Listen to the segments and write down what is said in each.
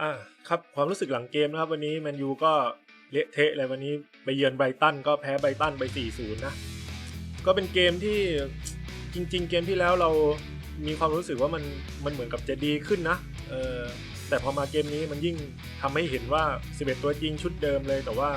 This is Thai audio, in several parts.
อ่าครับความรู้สึกหลังเกมนะครับ วันนี้แมนยูก็เละเทะเลยวันนี้ไปเยือนไบรตันก็แพ้ไบรตันไป 4-0 นะ ก็เป็นเกมที่จริง ๆ เกมที่แล้วเรามีความรู้สึกว่ามันมันเหมือนกับจะดีขึ้นนะเออแต่พอมาเกมนี้มันยิ่งทำให้เห็นว่า 11 ตัวจริงชุดเดิมเลย แต่ว่า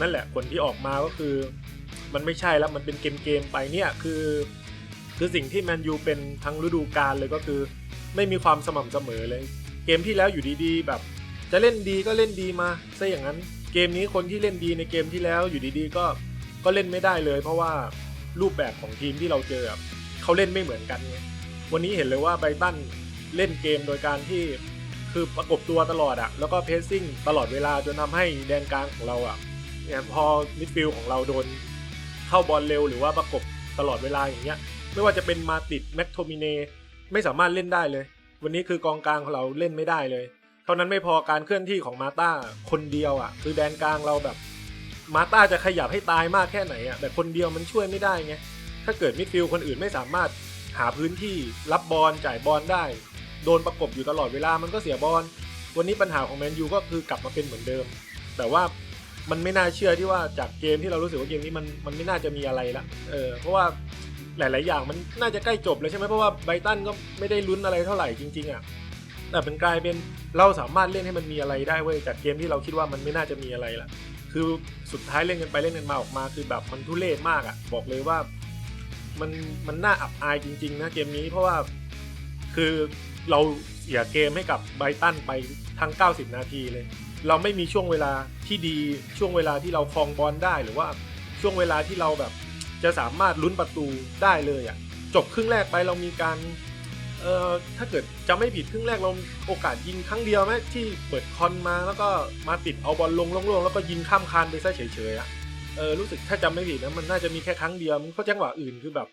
นั่นแหละผลที่ออกมาก็คือ มันไม่ใช่แล้วมันเป็นเกมเกมๆไปเนี่ยคือ คือสิ่งที่แมนยูเป็นทั้งฤดูกาลเลยก็คือ ไม่มีความสม่ำเสมอเลย เกมที่แล้วอยู่ดีๆ แบบ จะเล่นดีก็เล่นดีมาซะอย่างนั้น เกมนี้คนที่เล่นดีในเกมที่แล้วอยู่ดีๆ ก็ก็เล่นไม่ได้เลย เพราะว่ารูปแบบของทีมที่เราเจอเขาเล่นไม่เหมือนกันไงวันนี้เห็นเลยว่าไบรตันเล่นเกมโดยการที่คือประกบตัวตลอดอะแล้วก็เพสซิ่งตลอดเวลาจนทำให้แดนกลางของเราอะเนี่ยพอมิดฟิลด์ของเราโดนเข้าบอลเร็วหรือว่าประกบตลอดเวลาอย่างเงี้ย ไม่ว่าจะเป็นมาติดแม็กโทมิเนไม่สามารถเล่นได้เลย วันนี้คือกองกลางของเราเล่นไม่ได้เลย เท่านั้นไม่พอการเคลื่อนที่ของมาต้าคนเดียวอะ คือแดนกลางเราแบบ มาต้าจะขยับให้ตายมากแค่ไหนอะแต่คนเดียวมันช่วยไม่ได้ไงถ้าเกิดมิดฟิลด์คนอื่นไม่สามารถหาพื้นที่รับบอลจ่ายบอลได้ โดนประกบอยู่ตลอดเวลามันก็เสียบอลวันนี้ปัญหาของแมนยูก็คือกลับมาเป็นเหมือนเดิม แต่ว่ามันไม่น่าเชื่อที่ว่าจากเกมที่เรารู้สึกว่าเกมนี้มันมันไม่น่าจะมีอะไรละเออเพราะว่า หลาย ๆ อย่างมันน่าจะใกล้จบเลยใช่ไหมเพราะว่าไบตันก็ไม่ได้ลุ้นอะไรเท่าไหร่จริง ๆ อะ แต่เป็นกลายเป็นเราสามารถเล่นให้มันมีอะไรได้เว้ยจากเกมที่เราคิดว่ามันไม่น่าจะมีอะไรละคือสุดท้ายเล่นกันไปเล่นกันมาออกมาคือแบบมันทุเรศมากอะ บอกเลยว่ามันมันน่าอับอายจริง ๆ นะเกมนี้เพราะว่าคือเราเสียเกมให้กับไบตันไปทั้ง 90 นาทีเลย เราไม่มีช่วงเวลาที่ดีช่วงเวลาที่เราครองบอลได้หรือว่าช่วงเวลาที่เราแบบ จะสามารถลุ้นประตูได้เลยอะจบครึ่งแรกไปเรามีการเอ่อถ้าเกิดจะไม่ผิดครึ่งแรกเราโอกาสยิงครั้งเดียวไหมที่เปิดคอนมาแล้วก็มาติดเอาบอลลงโล่งๆแล้วก็ยิงข้ามคานไปซะเฉยๆอะเออรู้สึกถ้าจำไม่ผิดนะมันน่าจะมีแค่ครั้งเดียวเพราะจังหวะอื่นคือแบบ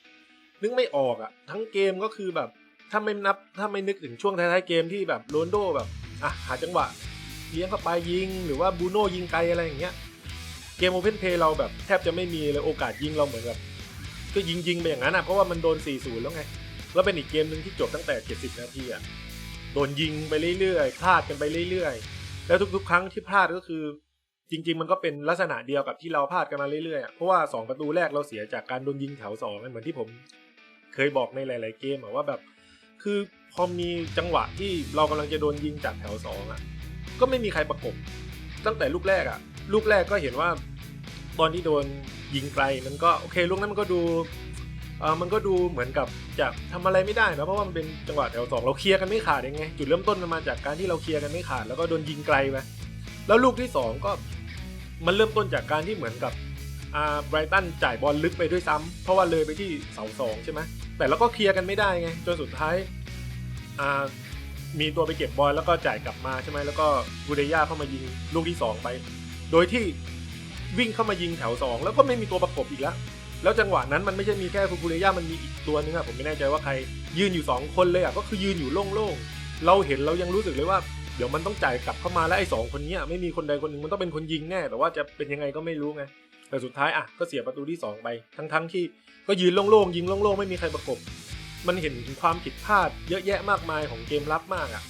นึกไม่ออกอะ ทั้งเกมก็คือแบบถ้าไม่นับถ้าไม่นึกถึงช่วงท้ายๆเกมที่แบบโรนโดแบบอะหาจังหวะเลี้ยงเข้าไปยิง หรือว่าบูโน่ยิงไกลอะไรอย่างเงี้ย เกมโอเพนเพย์เราแบบแทบจะไม่มีเลยโอกาสยิงเราเหมือนแบบก็ยิงยิงไปอย่างนั้นอะเพราะว่ามันโดน 4-0 แล้วไง แล้วเป็นอีกเกมหนึ่งที่จบตั้งแต่ 70 นาทีอะโดนยิงไปเรื่อยๆพลาดกันไปเรื่อยๆ แล้วทุกๆ ครั้งที่พลาดก็คือ จริง ๆ มันก็เป็นลักษณะเดียวกับที่เราพลาดกันมาเรื่อยๆ เพราะว่า 2 ประตูแรกเราเสียจากการโดนยิงแถว2เหมือนที่ผมเคยบอกในหลาย ๆ เกมว่าแบบ คือพอมีจังหวะที่เรากำลังจะโดนยิงจากแถว2อะ ก็ไม่มีใครประกบ ตั้งแต่ลูกแรกอะ ลูกแรกก็เห็นว่าตอนที่โดนยิงไกลมันก็โอเคลูกนั้นมันก็ดูเออมันก็ดูเหมือนกับจะทำอะไรไม่ได้นะเพราะว่ามันเป็นจังหวะแถวสองเราเคลียร์กันไม่ขาดเองไงจุดเริ่มต้นมันมาจากการที่เราเคลียร์กันไม่ขาด แล้วก็โดนยิงไกลไปแล้วลูกที่สองก็มันเริ่มต้นจากการที่เหมือนกับอ่าไบรตันจ่ายบอลลึกไปด้วยซ้ำเพราะว่าเลยไปที่เสาสองใช่ไหมแต่เราก็เคลียร์กันไม่ได้ไงจนสุดท้ายอ่ามีตัวไปเก็บบอลแล้วก็จ่ายกลับมาใช่ไหมแล้วก็บูเดย่าเข้ามายิงลูกที่สองไป โดยที่วิ่งเข้ามายิงแถว 2 แล้วก็ไม่มีตัวประกบอีกแล้ว แล้วจังหวะนั้นมันไม่ใช่มีแค่ฟูกุเรย่ามันมีอีกตัวนึงอะผมไม่แน่ใจว่าใคร ยืนอยู่ 2 คนเลยอะก็คือยืนอยู่โล่งๆ เราเห็นเรายังรู้สึกเลยว่า เดี๋ยวมันต้องจ่ายกลับเข้ามาแล้วไอ้สองคนนี้ไม่มีคนใดคนหนึ่งมันต้องเป็นคนยิงแน่ แต่ว่าจะเป็นยังไงก็ไม่รู้ไง แต่สุดท้ายอะก็เสียประตูที่ 2 ไป ทั้งๆที่ก็ยืนโล่งๆยิงโล่งๆไม่มีใครประกบ มันเห็นถึงความผิดพลาดเยอะแยะมากมายของเกมรับมากอะ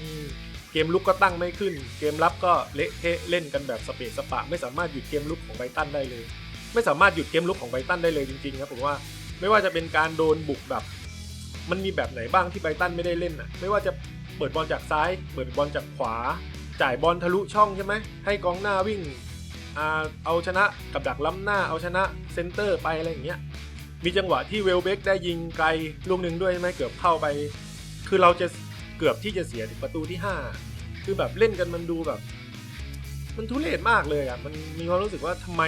อืม เกมลุกก็ตั้งไม่ขึ้น เกมรับก็เละเทะเล่นกันแบบสเปซสปะ ไม่สามารถหยุดเกมลุกของไบตันได้เลย ไม่สามารถหยุดเกมลุกของไบตันได้เลยจริงๆครับผมว่าไม่ว่าจะเป็นการโดนบุกแบบ มันมีแบบไหนบ้างที่ไบตันไม่ได้เล่นอะ ไม่ว่าจะเปิดบอลจากซ้าย เปิดบอลจากขวา จ่ายบอลทะลุช่องใช่ไหมให้กองหน้าวิ่งอเอาชนะกับดักล้ำหน้าเอาชนะเซนเตอร์ไปอะไรอย่างเงี้ยมีจังหวะที่เวลเบกได้ยิงไกลลูกหนึ่งด้วยใช่ไหมเกือบเข้าไป คือเราจะ เกือบที่จะเสียถึงประตูที่ห้าคือแบบเล่นกันมันดูแบบ มันทุเรศมากเลยอะมันมีความรู้สึกว่าทำไม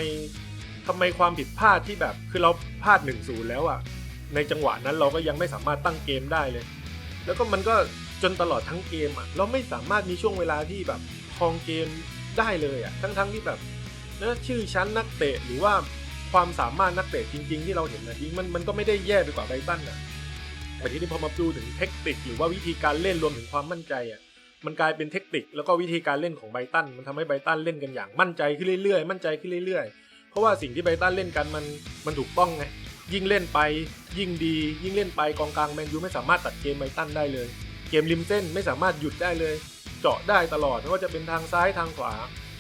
ทำไมความผิดพลาดที่แบบ คือเราพลาดหนึ่งศูนย์แล้วอะในจังหวะนั้นเราก็ยังไม่สามารถตั้งเกมได้เลย แล้วก็มันก็จนตลอดทั้งเกมอะเราไม่สามารถมีช่วงเวลาที่แบบครองเกมได้เลยอะทั้งๆที่แบบนะชื่อชั้นนักเตะหรือว่าความสามารถนักเตะจริง ๆ ที่เราเห็นนะจริงมันมันก็ไม่ได้แย่ไปกว่าไบรตันอะ แต่ทีนี้พอมาดูถึงเทคนิคหรือว่าวิธีการเล่นรวมถึงความมั่นใจอะมันกลายเป็นเทคนิคแล้วก็วิธีการเล่นของไบตันมันทำให้ไบตันเล่นกันอย่างมั่นใจขึ้นเรื่อยๆมั่นใจขึ้นเรื่อยๆ เพราะว่าสิ่งที่ไบตันเล่นกันมันมันถูกต้องไงยิ่งเล่นไป ยิ่งดี ยิ่งเล่นไปกองกลางแมนยูไม่สามารถตัดเกมไบตันได้เลย เกมริมเส้นไม่สามารถหยุดได้เลย เจาะได้ตลอดไม่ว่าจะเป็นทางซ้ายทางขวา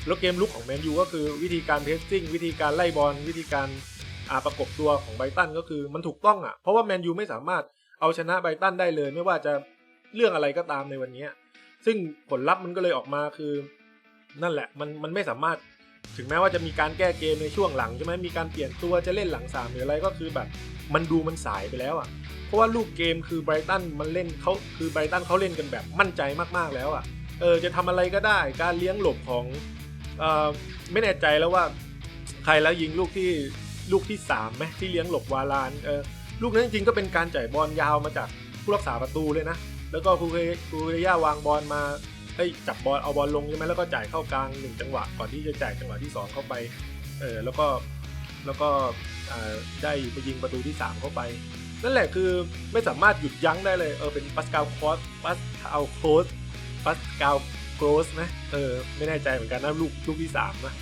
แล้วเกมลุกของแมนยูก็คือวิธีการเพสซิ่งวิธีการไล่บอลวิธีการอาประกบตัวของไบตันก็คือมันถูกต้องอะเพราะว่าแมนยูไม่สามารถ เอาชนะไบรตันได้เลย ไม่ว่าจะเรื่องอะไรก็ตามในวันนี้ ซึ่งผลลัพธ์มันก็เลยออกมาคือ นั่นแหละมันมันไม่สามารถถึงแม้ว่าจะมีการแก้เกมในช่วงหลังใช่ไหมมีการเปลี่ยนตัวจะเล่นหลังสามหรืออะไรก็คือแบบ มันดูมันสายไปแล้วอะ เพราะว่าลูกเกมคือไบรตันมันเล่นเขาคือไบรตันเขาเล่นกันแบบมั่นใจมากๆแล้วอะเออจะทำอะไรก็ได้การเลี้ยงหลบของเออไม่แน่ใจแล้วว่า ใครแล้วยิงลูกที่ลูกที่สามไหมที่เลี้ยงหลบวาลานเออ ลูกนั้นจริงๆก็เป็นการจ่ายบอลยาวมาจากผู้รักษาประตูเลยนะ แล้วก็คูเรคูเรย่าวางบอลมาเอ้ยจับบอลเอาบอลลงใช่ไหมแล้วก็จ่ายเข้ากลางหนึ่งจังหวะก่อนที่จะจ่ายจังหวะที่สองเข้าไปเออแล้วก็แล้วก็ได้ไปยิงประตูที่สามเข้าไป นั่นแหละคือไม่สามารถหยุดยั้งได้เลยเออเป็นปัสกาลคอสปัสกาโคสปัสกาลโกรสนะเออไม่แน่ใจเหมือนกันนะลูกลูกที่สามนะ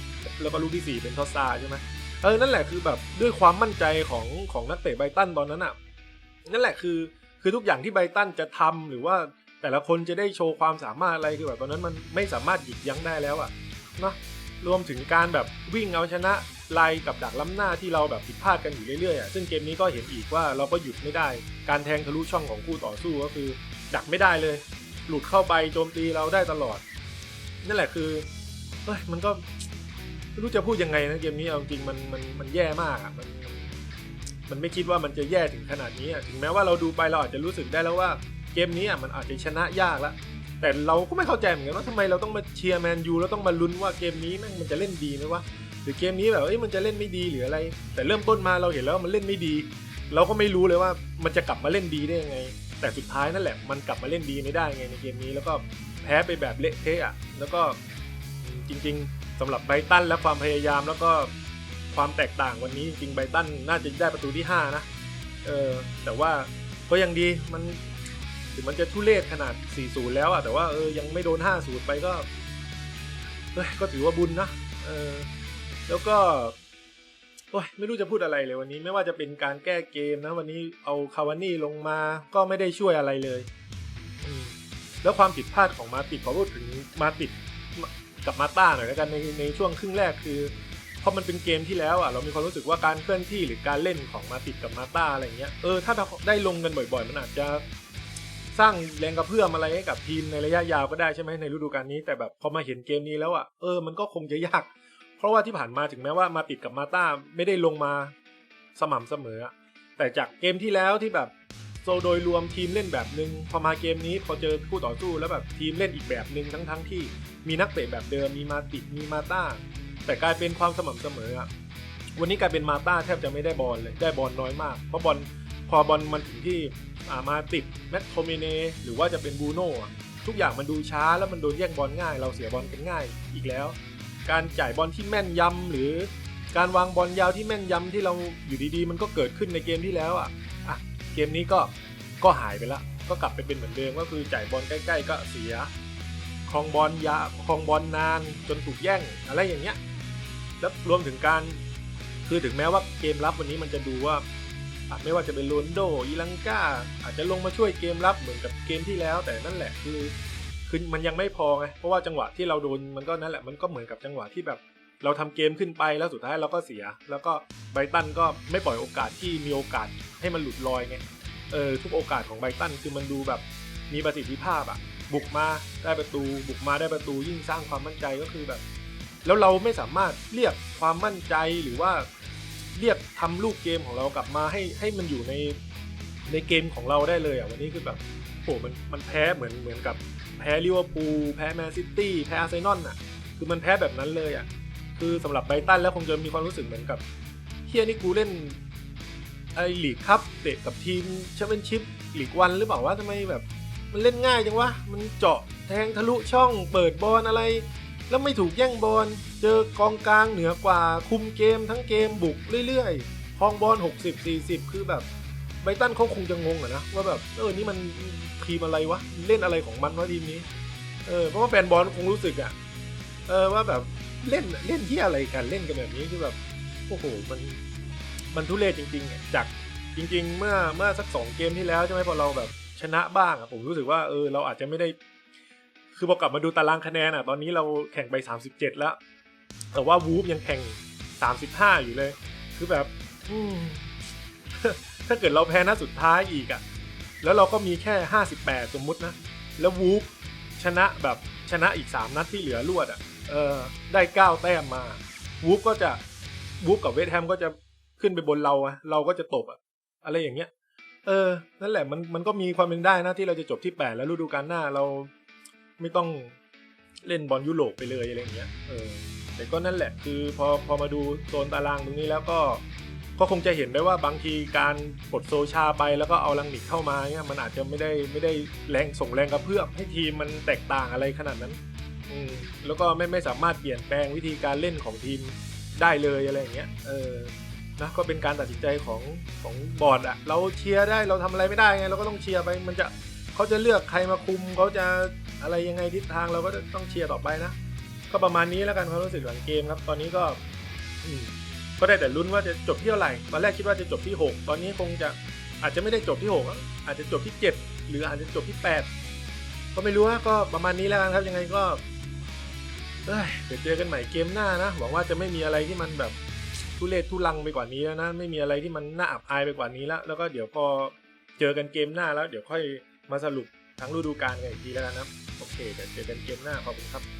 แล้วก็ลูกที่สี่เป็นทอสซาใช่ไหม เออนั่นแหละคือแบบด้วยความมั่นใจของของนักเตะไบตันตอนนั้นอะนั่นแหละคือคือทุกอย่างที่ไบตันจะทำหรือว่าแต่ละคนจะได้โชว์ความสามารถอะไรคือแบบตอนนั้นมันไม่สามารถหยุดยั้งได้แล้วอะเนะรวมถึงการแบบวิ่งเอาชนะไลกับดักล้ำหน้าที่เราแบบผิดพลาดกันอยู่เรื่อยๆอะซึ่งเกมนี้ก็เห็นอีกว่าเราก็หยุดไม่ได้ การแทงทะลุช่องของคู่ต่อสู้ก็คือดักไม่ได้เลย หลุดเข้าไปโจมตีเราได้ตลอด นั่นแหละคือเฮ้ยมันก็ ไม่รู้จะพูดยังไงนะเกมนี้เอาจริงมันมันมันแย่มากอะมันมันไม่คิดว่ามันจะแย่ถึงขนาดนี้อะถึงแม้ว่าเราดูไปเราอาจจะรู้สึกได้แล้วว่าเกมนี้อะมันอาจจะชนะยากละแต่เราก็ไม่เข้าใจเหมือนกันว่าทำไมเราต้องมาเชียร์แมนยูแล้วต้องมาลุ้นว่าเกมนี้แม่งมันจะเล่นดีไหมวะหรือเกมนี้แบบเอ้ยมันจะเล่นไม่ดีหรืออะไร แต่เริ่มต้นมาเราเห็นแล้วว่ามันเล่นไม่ดี เราก็ไม่รู้เลยว่ามันจะกลับมาเล่นดีได้ยังไง แต่สุดท้ายนั่นแหละมันกลับมาเล่นดีไม่ได้ไงในเกมนี้แล้วก็แพ้ไปแบบเละเทะอะแล้วก็จริง ๆ สำหรับไบตันและความพยายามแล้วก็ความแตกต่างวันนี้จริงไบตันน่าจะได้ประตูที่ 5 นะ เออ แต่ว่าก็ยังดีมันถึงมันจะทุเรศขนาด 4-0 แล้วอะแต่ว่าเออยังไม่โดน 5-0 ไปก็เอ้ยก็ถือว่าบุญนะเออแล้วก็โอ้ยไม่รู้จะพูดอะไรเลยวันนี้ไม่ว่าจะเป็นการแก้เกมนะ วันนี้เอาคาวานี่ลงมาก็ไม่ได้ช่วยอะไรเลย แล้วความผิดพลาดของมาติดขอพูดถึงมาติด กับมาต้าหน่อยแล้วกันในในช่วงครึ่งแรกคือพอมันเป็นเกมที่แล้วอะเรามีความรู้สึกว่าการเคลื่อนที่หรือการเล่นของมาติดกับมาต้าอะไรเงี้ยเออถ้าได้ลงกันบ่อยๆ มันอาจจะสร้างแรงกระเพื่อมอะไรให้กับทีมในระยะยาวก็ได้ใช่ไหมในฤดูกาลนี้แต่แบบพอมาเห็นเกมนี้แล้วอะเออมันก็คงจะยาก เพราะว่าที่ผ่านมาถึงแม้ว่ามาติดกับมาต้าไม่ได้ลงมาสม่ำเสมอ แต่จากเกมที่แล้วที่แบบ ซโดยรวมทีมเล่นแบบนึง พอมาเกมนี้พอเจอคู่ต่อสู้แล้วแบบทีมเล่นอีกแบบนึงทั้งทั้งๆที่มีนักเตะแบบเดิมมีมาติมีมาต้า แต่กลายเป็นความสม่ำเสมออะวันนี้กลายเป็นมาต้าแทบจะไม่ได้บอลเลยได้บอลน้อยมาก เพราะบอลพอบอลมันถึงที่อามาติดแมตโทเมเนหรือว่าจะเป็นบูโน่ทุกอย่างมันดูช้าแล้วมันโดนแย่งบอลง่าย เราเสียบอลกันง่ายอีกแล้ว การจ่ายบอลที่แม่นยำหรือการวางบอลยาวที่แม่นยำที่เราอยู่ดีๆ มันก็เกิดขึ้นในเกมที่แล้วอะอะ กมนี้ก็ก็หายไปละก็กลับไปเป็นเหมือนเดิมก็คือจ่ายบอลใกล้ ๆ ก็เสียคลองบอลยาคลองบอลนานจนถูกแย่งอะไรอย่างเงี้ยแล้วรวมถึงการคือถึงแม้ว่าเกมรับวันนี้มันจะดูว่าไม่ว่าจะเป็นโรนโดอีลังกาอาจจะลงมาช่วยเกมรับเหมือนกับเกมที่แล้ว แต่นั่นแหละคือคือมันยังไม่พอไงเพราะว่าจังหวะที่เราโดนมันก็นั่นแหละมันก็เหมือนกับจังหวะที่แบบ เราทำเกมขึ้นไปแล้วสุดท้ายเราก็เสีย แล้วก็ไบตันก็ไม่ปล่อยโอกาสที่มีโอกาสให้มันหลุดลอยไงเออทุกโอกาสของไบตันคือมันดูแบบมีประสิทธิภาพอะบุกมาได้ประตู บุกมาได้ประตูยิ่งสร้างความมั่นใจก็คือแบบ แล้วเราไม่สามารถเรียกความมั่นใจหรือว่าเรียกทำลูกเกมของเรากลับมาให้ให้มันอยู่ในในเกมของเราได้เลยอะวันนี้คือแบบโหมันมันแพ้เหมือนเหมือนกับแพ้ลิเวอร์พูลแพ้แมนซิตี้แพ้อาร์เซนอลน่ะ คือมันแพ้แบบนั้นเลยอะ คือสำหรับไบตันแล้วคงจะมีความรู้สึกเหมือนกับเฮียนี่กูเล่นไอหลีกครับเตะกับทีมแชมเปี้ยนชิพหลีกวันหรือเปล่าว่าทำไมแบบ มันเล่นง่ายจังวะ มันเจาะแทงทะลุช่องเปิดบอลอะไร แล้วไม่ถูกแย่งบอลเจอกองกลางเหนือกว่าคุมเกมทั้งเกมบุกเรื่อยๆคองบอล60-40 คือแบบไบตันเขาคงจะงงอะนะว่าแบบเออนี่มันทีมอะไรวะเล่นอะไรของมันวะทีมนี้เออเพราะว่าแฟนบอลคงรู้สึกอะเออว่าแบบ เล่นเล่นที่อะไรกันเล่นกันแบบนี้คือแบบโอ้โหมันมันทุเรศจริงๆจากจริง ๆ เมื่อเมื่อสักสองเกมที่แล้วใช่ไหมพอเราแบบชนะบ้างอะผมรู้สึกว่าเออเราอาจจะไม่ได้ คือพอกลับมาดูตารางคะแนนอะ ตอนนี้เราแข่งไป 37 แล้ว แต่ว่าวูฟยังแข่ง 35 อยู่เลย คือแบบถ้าเกิดเราแพ้นัดสุดท้ายอีกอะ แล้วเราก็มีแค่ 58 สมมุตินะ แล้ววูฟชนะแบบชนะอีก 3 นัดที่เหลือรวดอะ เออได้9แต้มมาวูฟก็จะวูฟกับเวสแฮมก็จะขึ้นไปบนเราอะเราก็จะตกอะอะไรอย่างเงี้ย เออ นั่นแหละมันมันก็มีความเป็นได้นะที่เราจะจบที่8แล้วฤดูกาลหน้าเราไม่ต้องเล่นบอลยุโรปไปเลยอะไรอย่างเงี้ย เออ แต่ก็นั่นแหละคือพอพอมาดูโซนตารางตรงนี้แล้วก็ก็คงจะเห็นได้ว่าบางทีการปลดโซชาไปแล้วก็เอาลังนิกเข้ามาเนี่ยมันอาจจะไม่ได้ไม่ได้แรงส่งแรงกระเพื่อมให้ทีมมันแตกต่างอะไรขนาดนั้น แล้วก็ไม่ไม่สามารถเปลี่ยนแปลงวิธีการเล่นของทีมได้เลยอะไรอย่างเงี้ย เออ นะ ก็เป็นการตัดสินใจของของบอร์ดอะเราเชียร์ได้เราทำอะไรไม่ได้ไงเราก็ต้องเชียร์ไป มันจะเขาจะเลือกใครมาคุมเขาจะอะไรยังไงทิศทางเราก็ต้องเชียร์ต่อไปนะ ก็ประมาณนี้แล้วกันความรู้สึกหลังเกมครับ ตอนนี้ก็ก็ได้แต่ลุ้นว่าจะจบที่เท่าไหร่ ตอนแรกคิดว่าจะจบที่ 6 ตอนนี้คงจะอาจจะไม่ได้จบที่ 6อะอาจจะจบที่ 7 หรืออาจจะจบที่ 8 ก็ไม่รู้นะก็ประมาณนี้แล้วกันครับ ยังไงก็ เดี๋ยวเจอกันใหม่เกมหน้านะหวังว่าจะไม่มีอะไรที่มันแบบทุเรศทุลังไปกว่านี้แล้วนะไม่มีอะไรที่มันน่าอับอายไปกว่านี้แล้ว แล้วก็เดี๋ยวพอเจอกันเกมหน้าแล้ว เดี๋ยวค่อยมาสรุปทั้งฤดูกาลกันอีกทีแล้วกันนะโอเคเดี๋ยวเจอกันเกมหน้าขอบคุณครับ